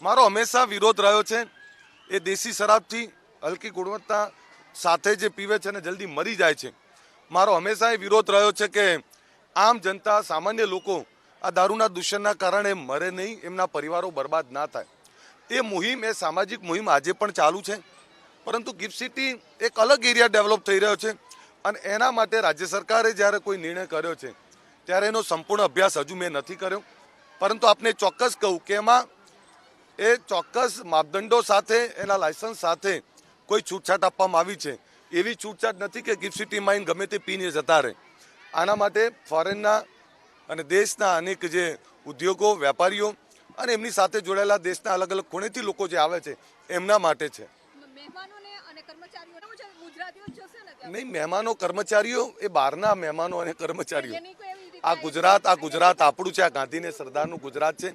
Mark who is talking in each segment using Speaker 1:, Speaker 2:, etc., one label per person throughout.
Speaker 1: મારો હંમેશા વિરોધ રહ્યો છે. એ દેશી શરાબથી હલકી ગુણવત્તા સાથે જે પીવે છે ને જલ્દી મરી જાય છે. મારો હંમેશા એ વિરોધ રહ્યો છે કે આમ જનતા સામાન્ય લોકો આ દારૂના દૂષણના કારણે મરે નહીં, એમના પરિવારો બરબાદ ના થાય. એ મુહિમ, એ સામાજિક મુહિમ આજે પણ ચાલુ છે. પરંતુ ગિફ્ટ સિટી એક અલગ એરિયા ડેવલપ થઈ રહ્યો છે અને એના માટે રાજ્ય સરકારે જ્યારે કોઈ નિર્ણય કર્યો છે, ત્યારે એનો સંપૂર્ણ અભ્યાસ હજુ મેં નથી કર્યો. પરંતુ આપને ચોક્કસ કહું કે એમાં એ ચોક્કસ માપદંડો સાથે એના લાયસન્સ સાથે કોઈ છૂટછાટ આપવામાં આવી છે. એવી છૂટછાટ નથી કે ગિફ્ટ સિટી માઇન ગમે તે પીને જતા રહે. આના માટે ફોરેનના અને દેશના અનેક જે ઉદ્યોગો વેપારીઓ અને એમની સાથે જોડાયેલા દેશના અલગ અલગ ખૂણેથી લોકો જે આવે છે એમના માટે છે. નહીં મહેમાનો કર્મચારીઓ એ બહારના મહેમાનો અને કર્મચારીઓ. આ ગુજરાત આ ગુજરાત આપણું છે આ ગાંધીને સરદારનું ગુજરાત છે.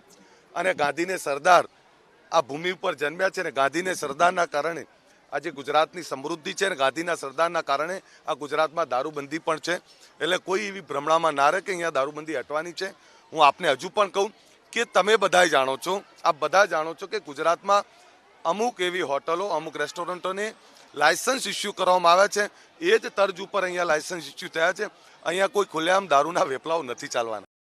Speaker 1: અને ગાંધીને સરદાર આ ભૂમિ ઉપર જન્મ્યા છે અને ગાંધીને સરદારના કારણે આજે ગુજરાતની સમૃદ્ધિ છે અને ગાંધીના સરદારના કારણે આ ગુજરાતમાં દારૂબંધી પણ છે. એટલે કોઈ એવી ભ્રમણામાં ના રહે કે અહીંયા દારૂબંધી હટવાની છે. હું આપને હજુ પણ કહું કે તમે બધાય જાણો છો, આપ બધા જાણો છો કે ગુજરાતમાં અમુક એવી હોટલો, અમુક રેસ્ટોરન્ટોને લાયસન્સ ઇસ્યુ કરવામાં આવ્યા છે. એ જ તર્જ ઉપર અહીંયા લાયસન્સ ઇસ્યુ થયા છે. અહીંયા કોઈ ખુલ્લેઆમ દારૂના વેપલાઓ નથી ચાલવાના.